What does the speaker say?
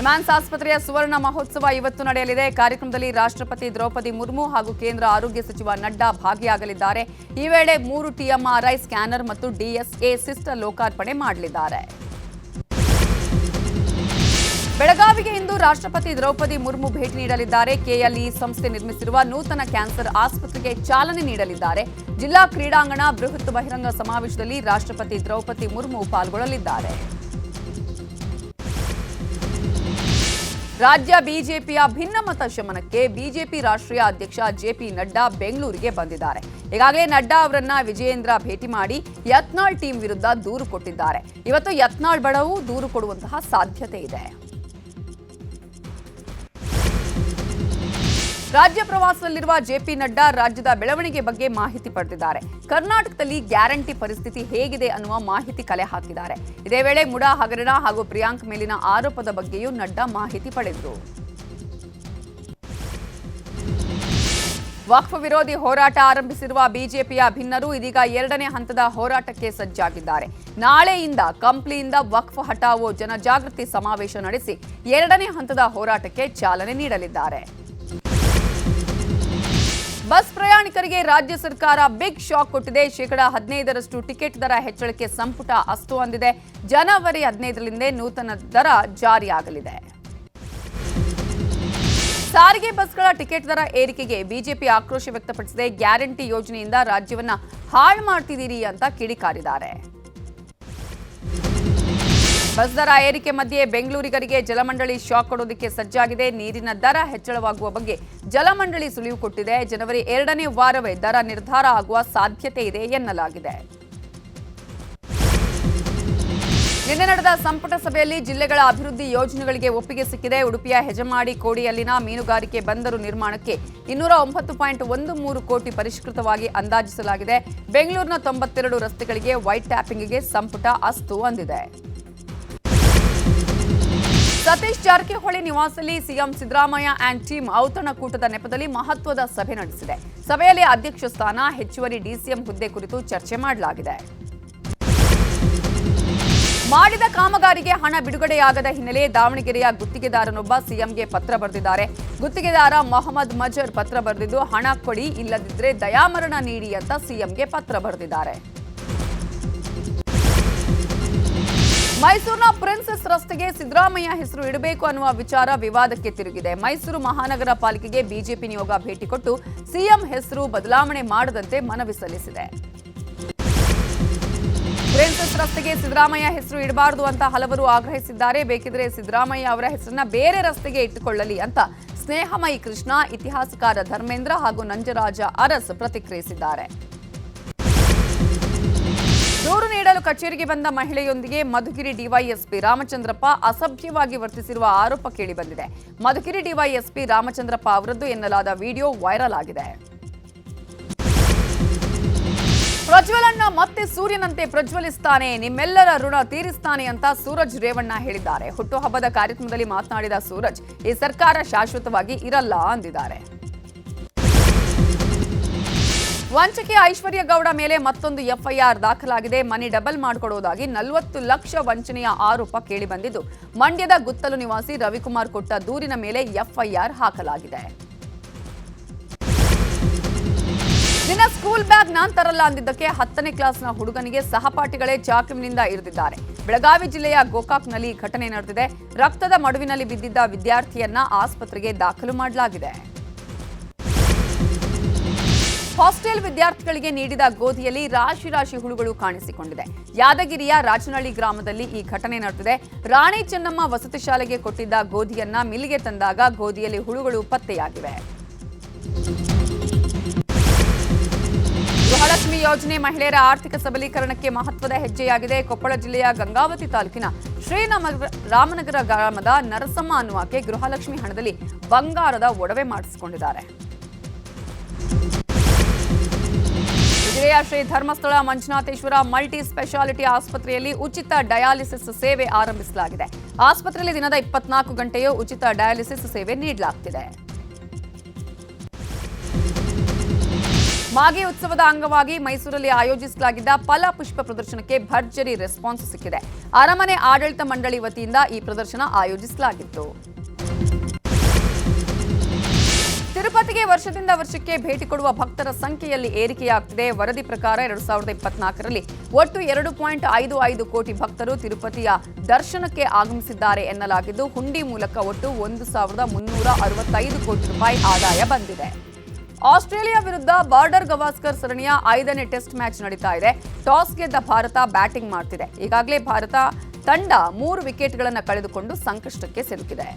ನಿಮ್ಹಾನ್ಸ್ ಆಸ್ಪತ್ರೆಯ ಸುವರ್ಣ ಮಹೋತ್ಸವ ಇವತ್ತು ನಡೆಯಲಿದೆ. ಕಾರ್ಯಕ್ರಮದಲ್ಲಿ ರಾಷ್ಟ್ರಪತಿ ದ್ರೌಪದಿ ಮುರ್ಮು ಹಾಗೂ ಕೇಂದ್ರ ಆರೋಗ್ಯ ಸಚಿವ ನಡ್ಡಾ ಭಾಗಿಯಾಗಲಿದ್ದಾರೆ. ಈ ವೇಳೆ ಮೂರು ಟಿಎಂಆರ್ಐ ಸ್ಕ್ಯಾನರ್ ಮತ್ತು ಡಿಎಸ್ಎ ಸಿಸ್ಟರ್ ಲೋಕಾರ್ಪಣೆ ಮಾಡಲಿದ್ದಾರೆ. ಬೆಳಗಾವಿಗೆ ಇಂದು ರಾಷ್ಟ್ರಪತಿ ದ್ರೌಪದಿ ಮುರ್ಮು ಭೇಟಿ ನೀಡಲಿದ್ದಾರೆ. ಕೆಎಲ್ಇ ಸಂಸ್ಥೆ ನಿರ್ಮಿಸಿರುವ ನೂತನ ಕ್ಯಾನ್ಸರ್ ಆಸ್ಪತ್ರೆಗೆ ಚಾಲನೆ ನೀಡಲಿದ್ದಾರೆ. ಜಿಲ್ಲಾ ಕ್ರೀಡಾಂಗಣ ಬೃಹತ್ ಬಹಿರಂಗ ಸಮಾವೇಶದಲ್ಲಿ ರಾಷ್ಟ್ರಪತಿ ದ್ರೌಪದಿ ಮುರ್ಮು ಪಾಲ್ಗೊಳ್ಳಲಿದ್ದಾರೆ. ರಾಜ್ಯ ಬಿಜೆಪಿಯ ಭಿನ್ನಮತ ಶಮನಕ್ಕೆ ಬಿಜೆಪಿ ರಾಷ್ಟ್ರೀಯ ಅಧ್ಯಕ್ಷ ಜೆಪಿ ನಡ್ಡಾ ಬೆಂಗಳೂರಿಗೆ ಬಂದಿದ್ದಾರೆ. ಈಗಾಗಲೇ ನಡ್ಡಾ ಅವರನ್ನ ವಿಜಯೇಂದ್ರ ಭೇಟಿ ಮಾಡಿ ಯತ್ನಾಳ್ ಟೀಂ ವಿರುದ್ಧ ದೂರು ಕೊಟ್ಟಿದ್ದಾರೆ. ಇವತ್ತು ಯತ್ನಾಳ್ ಬಡವು ದೂರು ಕೊಡುವಂತಹ ಸಾಧ್ಯತೆ ಇದೆ. ರಾಜ್ಯ ಪ್ರವಾಸದಲ್ಲಿರುವ ಜೆಪಿ ನಡ್ಡಾ ರಾಜ್ಯದ ಬೆಳವಣಿಗೆ ಬಗ್ಗೆ ಮಾಹಿತಿ ಪಡೆದಿದ್ದಾರೆ. ಕರ್ನಾಟಕದಲ್ಲಿ ಗ್ಯಾರಂಟಿ ಪರಿಸ್ಥಿತಿ ಹೇಗಿದೆ ಅನ್ನುವ ಮಾಹಿತಿ ಕಲೆ ಹಾಕಿದ್ದಾರೆ. ಇದೇ ವೇಳೆ ಮುಡಾ ಹಗರಣ ಹಾಗೂ ಪ್ರಿಯಾಂಕ್ ಮೇಲಿನ ಆರೋಪದ ಬಗ್ಗೆಯೂ ನಡ್ಡಾ ಮಾಹಿತಿ ಪಡೆದರು. ವಕ್ಫ್ ವಿರೋಧಿ ಹೋರಾಟ ಆರಂಭಿಸಿರುವ ಬಿಜೆಪಿಯ ಭಿನ್ನರು ಇದೀಗ ಎರಡನೇ ಹಂತದ ಹೋರಾಟಕ್ಕೆ ಸಜ್ಜಾಗಿದ್ದಾರೆ. ನಾಳೆಯಿಂದ ಕಂಪ್ಲಿಯಿಂದ ವಕ್ಫ್ ಹಟಾವೋ ಜನಜಾಗೃತಿ ಸಮಾವೇಶ ನಡೆಸಿ ಎರಡನೇ ಹಂತದ ಹೋರಾಟಕ್ಕೆ ಚಾಲನೆ ನೀಡಲಿದ್ದಾರೆ. ಬಸ್ ಪ್ರಯಾಣಿಕರಿಗೆ ರಾಜ್ಯ ಸರ್ಕಾರ ಬಿಗ್ ಶಾಕ್ ಕೊಟ್ಟಿದೆ. ಶೇಕಡಾ ಹದಿನೈದರಷ್ಟು ಟಿಕೆಟ್ ದರ ಹೆಚ್ಚಳಕ್ಕೆ ಸಂಪುಟ ಅಸ್ತು ಹೊಂದಿದೆ. ಜನವರಿ ಹದಿನೈದರಿಂದ ನೂತನ ದರ ಜಾರಿಯಾಗಲಿದೆ. ಸಾರಿಗೆ ಬಸ್ಗಳ ಟಿಕೆಟ್ ದರ ಏರಿಕೆಗೆ ಬಿಜೆಪಿ ಆಕ್ರೋಶ ವ್ಯಕ್ತಪಡಿಸಿದೆ. ಗ್ಯಾರಂಟಿ ಯೋಜನೆಯಿಂದ ರಾಜ್ಯವನ್ನ ಹಾಳು ಮಾಡ್ತಿದ್ದೀರಿ ಅಂತ ಕಿಡಿಕಾರಿದ್ದಾರೆ. ಬಸ್ ದರ ಏರಿಕೆ ಮಧ್ಯೆ ಬೆಂಗಳೂರಿಗರಿಗೆ ಜಲಮಂಡಳಿ ಶಾಕ್ ಕೊಡೋದಕ್ಕೆ ಸಜ್ಜಾಗಿದೆ. ನೀರಿನ ದರ ಹೆಚ್ಚಳವಾಗುವ ಬಗ್ಗೆ ಜಲಮಂಡಳಿ ಸುಳಿವು ಕೊಟ್ಟಿದೆ. ಜನವರಿ ಎರಡನೇ ವಾರವೇ ದರ ನಿರ್ಧಾರ ಆಗುವ ಸಾಧ್ಯತೆ ಇದೆ ಎನ್ನಲಾಗಿದೆ. ನಿನ್ನೆ ನಡೆದ ಸಂಪುಟ ಸಭೆಯಲ್ಲಿ ಜಿಲ್ಲೆಗಳ ಅಭಿವೃದ್ಧಿ ಯೋಜನೆಗಳಿಗೆ ಒಪ್ಪಿಗೆ ಸಿಕ್ಕಿದೆ. ಉಡುಪಿಯ ಹೆಜಮಾಡಿ ಕೋಡಿಯಲ್ಲಿನ ಮೀನುಗಾರಿಕೆ ಬಂದರು ನಿರ್ಮಾಣಕ್ಕೆ ಇನ್ನೂರ ಒಂಬತ್ತು ಪಾಯಿಂಟ್ ಒಂದು ಮೂರು ಕೋಟಿ ಪರಿಷ್ಕೃತವಾಗಿ ಅಂದಾಜಿಸಲಾಗಿದೆ. ಬೆಂಗಳೂರಿನ ತೊಂಬತ್ತೆರಡು ರಸ್ತೆಗಳಿಗೆ ವೈಟ್ ಟ್ಯಾಪಿಂಗ್ಗೆ ಸಂಪುಟ ಅಸ್ತು ಅಂದಿದೆ. ಸತೀಶ್ ಜಾರಕಿಹೊಳಿ ನಿವಾಸದಲ್ಲಿ ಸಿಎಂ ಸಿದ್ದರಾಮಯ್ಯ ಆ್ಯಂಡ್ ಟೀಮ್ ಔತಣಕೂಟದ ನೆಪದಲ್ಲಿ ಮಹತ್ವದ ಸಭೆ ನಡೆಸಿದೆ. ಸಭೆಯಲ್ಲಿ ಅಧ್ಯಕ್ಷ ಸ್ಥಾನ, ಹೆಚ್ಚುವರಿ ಡಿಸಿಎಂ ಹುದ್ದೆ ಕುರಿತು ಚರ್ಚೆ ಮಾಡಲಾಗಿದೆ. ಮಾಡಿದ ಕಾಮಗಾರಿಗೆ ಹಣ ಬಿಡುಗಡೆಯಾಗದ ಹಿನ್ನೆಲೆ ದಾವಣಗೆರೆಯ ಗುತ್ತಿಗೆದಾರನೊಬ್ಬ ಸಿಎಂಗೆ ಪತ್ರ ಬರೆದಿದ್ದಾರೆ. ಗುತ್ತಿಗೆದಾರ ಮೊಹಮ್ಮದ್ ಮಜರ್ ಪತ್ರ ಬರೆದಿದ್ದು, ಹಣ ಕೊಡಿ ಇಲ್ಲದಿದ್ದರೆ ದಯಾಮರಣ ನೀಡಿ ಅಂತ ಸಿಎಂಗೆ ಪತ್ರ ಬರೆದಿದ್ದಾರೆ. ಮೈಸೂರಿನ ಪ್ರಿನ್ಸೆಸ್ ರಸ್ತೆಗೆ ಸಿದ್ದರಾಮಯ್ಯ ಹೆಸರು ಇಡಬೇಕು ಅನ್ನುವ ವಿಚಾರ ವಿವಾದಕ್ಕೆ ತಿರುಗಿದೆ. ಮೈಸೂರು ಮಹಾನಗರ ಪಾಲಿಕೆಗೆ ಬಿಜೆಪಿ ನಿಯೋಗ ಭೇಟಿ ಕೊಟ್ಟು ಸಿಎಂ ಹೆಸರು ಬದಲಾವಣೆ ಮಾಡದಂತೆ ಮನವಿ ಸಲ್ಲಿಸಿದೆ. ಪ್ರಿನ್ಸೆಸ್ ರಸ್ತೆಗೆ ಸಿದ್ದರಾಮಯ್ಯ ಹೆಸರು ಇಡಬಾರದು ಅಂತ ಹಲವರು ಆಗ್ರಹಿಸಿದ್ದಾರೆ. ಬೇಕಿದ್ರೆ ಸಿದ್ದರಾಮಯ್ಯ ಅವರ ಹೆಸರನ್ನ ಬೇರೆ ರಸ್ತೆಗೆ ಇಟ್ಟುಕೊಳ್ಳಲಿ ಅಂತ ಸ್ನೇಹಮಯಿ ಕೃಷ್ಣ, ಇತಿಹಾಸಕಾರ ಧರ್ಮೇಂದ್ರ ಹಾಗೂ ನಂಜರಾಜ ಅರಸ್ ಪ್ರತಿಕ್ರಿಯಿಸಿದ್ದಾರೆ. ದೂರು ನೀಡಲು ಕಚೇರಿಗೆ ಬಂದ ಮಹಿಳೆಯೊಂದಿಗೆ ಮಧುಗಿರಿ ಡಿವೈಎಸ್ಪಿ ರಾಮಚಂದ್ರಪ್ಪ ಅಸಭ್ಯವಾಗಿ ವರ್ತಿಸಿರುವ ಆರೋಪ ಕೇಳಿಬಂದಿದೆ. ಮಧುಗಿರಿ ಡಿವೈಎಸ್ಪಿ ರಾಮಚಂದ್ರಪ್ಪ ಅವರದ್ದು ಎನ್ನಲಾದ ವಿಡಿಯೋ ವೈರಲ್ ಆಗಿದೆ. ಪ್ರಜ್ವಲಣ್ಣ ಮತ್ತೆ ಸೂರ್ಯನಂತೆ ಪ್ರಜ್ವಲಿಸ್ತಾನೆ, ನಿಮ್ಮೆಲ್ಲರ ಋಣ ತೀರಿಸ್ತಾನೆ ಅಂತ ಸೂರಜ್ ರೇವಣ್ಣ ಹೇಳಿದ್ದಾರೆ. ಹುಟ್ಟುಹಬ್ಬದ ಕಾರ್ಯಕ್ರಮದಲ್ಲಿ ಮಾತನಾಡಿದ ಸೂರಜ್, ಈ ಸರ್ಕಾರ ಶಾಶ್ವತವಾಗಿ ಇರಲ್ಲ ಅಂದಿದ್ದಾರೆ. ವಂಚಕೆ ಐಶ್ವರ್ಯ ಗೌಡ ಮೇಲೆ ಮತ್ತೊಂದು ಎಫ್ಐಆರ್ ದಾಖಲಾಗಿದೆ. ಮನಿ ಡಬಲ್ ಮಾಡಿಕೊಡುವುದಾಗಿ ನಲವತ್ತು ಲಕ್ಷ ವಂಚನೆಯ ಆರೋಪ ಕೇಳಿಬಂದಿದ್ದು ಮಂಡ್ಯದ ಗುತ್ತಲು ನಿವಾಸಿ ರವಿಕುಮಾರ್ ಕೊಟ್ಟ ದೂರಿನ ಮೇಲೆ ಎಫ್ಐಆರ್ ಹಾಕಲಾಗಿದೆ. ದಿನ ಸ್ಕೂಲ್ ಬ್ಯಾಗ್ ನಾನ್ ತರಲ್ಲ ಅಂದಿದ್ದಕ್ಕೆ ಹತ್ತನೇ ಕ್ಲಾಸ್ನ ಹುಡುಗನಿಗೆ ಸಹಪಾಠಿಗಳೇ ಚಾಕುವಿನಿಂದ ಇರಿದಿದ್ದಾರೆ. ಬೆಳಗಾವಿ ಜಿಲ್ಲೆಯ ಗೋಕಾಕ್ನಲ್ಲಿ ಘಟನೆ ನಡೆದಿದೆ. ರಕ್ತದ ಮಡುವಿನಲ್ಲಿ ಬಿದ್ದಿದ್ದ ವಿದ್ಯಾರ್ಥಿಯನ್ನ ಆಸ್ಪತ್ರೆಗೆ ದಾಖಲು ಮಾಡಲಾಗಿದೆ. ಹಾಸ್ಟೆಲ್ ವಿದ್ಯಾರ್ಥಿಗಳಿಗೆ ನೀಡಿದ ಗೋಧಿಯಲ್ಲಿ ರಾಶಿ ರಾಶಿ ಹುಳುಗಳು ಕಾಣಿಸಿಕೊಂಡಿದೆ. ಯಾದಗಿರಿಯ ರಾಜನಹಳ್ಳಿ ಗ್ರಾಮದಲ್ಲಿ ಈ ಘಟನೆ ನಡೆದಿದೆ. ರಾಣಿ ಚೆನ್ನಮ್ಮ ವಸತಿ ಶಾಲೆಗೆ ಕೊಟ್ಟಿದ್ದ ಗೋಧಿಯನ್ನ ಮಿಲ್ಗೆ ತಂದಾಗ ಗೋಧಿಯಲ್ಲಿ ಹುಳುಗಳು ಪತ್ತೆಯಾಗಿವೆ. ಗೃಹಲಕ್ಷ್ಮಿ ಯೋಜನೆ ಮಹಿಳೆಯರ ಆರ್ಥಿಕ ಸಬಲೀಕರಣಕ್ಕೆ ಮಹತ್ವದ ಹೆಜ್ಜೆಯಾಗಿದೆ. ಕೊಪ್ಪಳ ಜಿಲ್ಲೆಯ ಗಂಗಾವತಿ ತಾಲೂಕಿನ ಶ್ರೀರಾಮನಗರ ರಾಮನಗರ ಗ್ರಾಮದ ನರಸಮ್ಮ ಅನ್ನುವಾಕೆ ಗೃಹಲಕ್ಷ್ಮಿ ಹಣದಲ್ಲಿ ಬಂಗಾರದ ಒಡವೆ ಮಾಡಿಸಿಕೊಂಡಿದ್ದಾರೆ. ಜಿಲ್ಲೆಯ ಶ್ರೀ ಧರ್ಮಸ್ಥಳ, ಮಂಜುನಾಥೇಶ್ವರ ಮಲ್ಟಿ ಸ್ಪೆಷಾಲಿಟಿ ಆಸ್ಪತ್ರೆಯಲ್ಲಿ ಉಚಿತ ಡಯಾಲಿಸಿಸ್ ಸೇವೆ ಆರಂಭಿಸಲಾಗಿದೆ. ಆಸ್ಪತ್ರೆಯಲ್ಲಿ ದಿನದ ಇಪ್ಪತ್ನಾಲ್ಕು ಗಂಟೆಯೂ ಉಚಿತ ಡಯಾಲಿಸಿಸ್ ಸೇವೆ ನೀಡಲಾಗುತ್ತಿದೆ ಮಾಗಿ ಉತ್ಸವದ ಅಂಗವಾಗಿ ಮೈಸೂರಲ್ಲಿ ಆಯೋಜಿಸಲಾಗಿದ್ದ ಫಲ ಪುಷ್ಪ ಪ್ರದರ್ಶನಕ್ಕೆ ಭರ್ಜರಿ ರೆಸ್ಪಾನ್ಸ್ ಸಿಕ್ಕಿದೆ. ಅರಮನೆ ಆಡಳಿತ ಮಂಡಳಿ ವತಿಯಿಂದ ಈ ಪ್ರದರ್ಶನ ಆಯೋಜಿಸಲಾಗಿತ್ತು. ವರ್ಷದಿಂದ ವರ್ಷಕ್ಕೆ ಭೇಟಿ ಕೊಡುವ ಭಕ್ತರ ಸಂಖ್ಯೆಯಲ್ಲಿ ಏರಿಕೆಯಾಗ್ತಿದೆ. ವರದಿ ಪ್ರಕಾರ ಎರಡು ಸಾವಿರದ ಇಪ್ಪತ್ನಾಲ್ಕರಲ್ಲಿ ಒಟ್ಟು ಎರಡು ಪಾಯಿಂಟ್ ಐದು ಐದು ಕೋಟಿ ಭಕ್ತರು ತಿರುಪತಿಯ ದರ್ಶನಕ್ಕೆ ಆಗಮಿಸಿದ್ದಾರೆ ಎನ್ನಲಾಗಿದ್ದು, ಹುಂಡಿ ಮೂಲಕ ಒಟ್ಟು ಒಂದು ಸಾವಿರದ ಮುನ್ನೂರ ಅರವತ್ತೈದು ಕೋಟಿ ರೂಪಾಯಿ ಆದಾಯ ಬಂದಿದೆ. ಆಸ್ಟ್ರೇಲಿಯಾ ವಿರುದ್ಧ ಬಾರ್ಡರ್ ಗವಾಸ್ಕರ್ ಸರಣಿಯ ಐದನೇ ಟೆಸ್ಟ್ ಮ್ಯಾಚ್ ನಡೀತಾ ಇದೆ. ಟಾಸ್ ಗೆದ್ದ ಭಾರತ ಬ್ಯಾಟಿಂಗ್ ಮಾಡ್ತಿದೆ. ಈಗಾಗಲೇ ಭಾರತ ತಂಡ ಮೂರು ವಿಕೆಟ್ಗಳನ್ನು ಕಳೆದುಕೊಂಡು ಸಂಕಷ್ಟಕ್ಕೆ ಸಿಲುಕಿದೆ.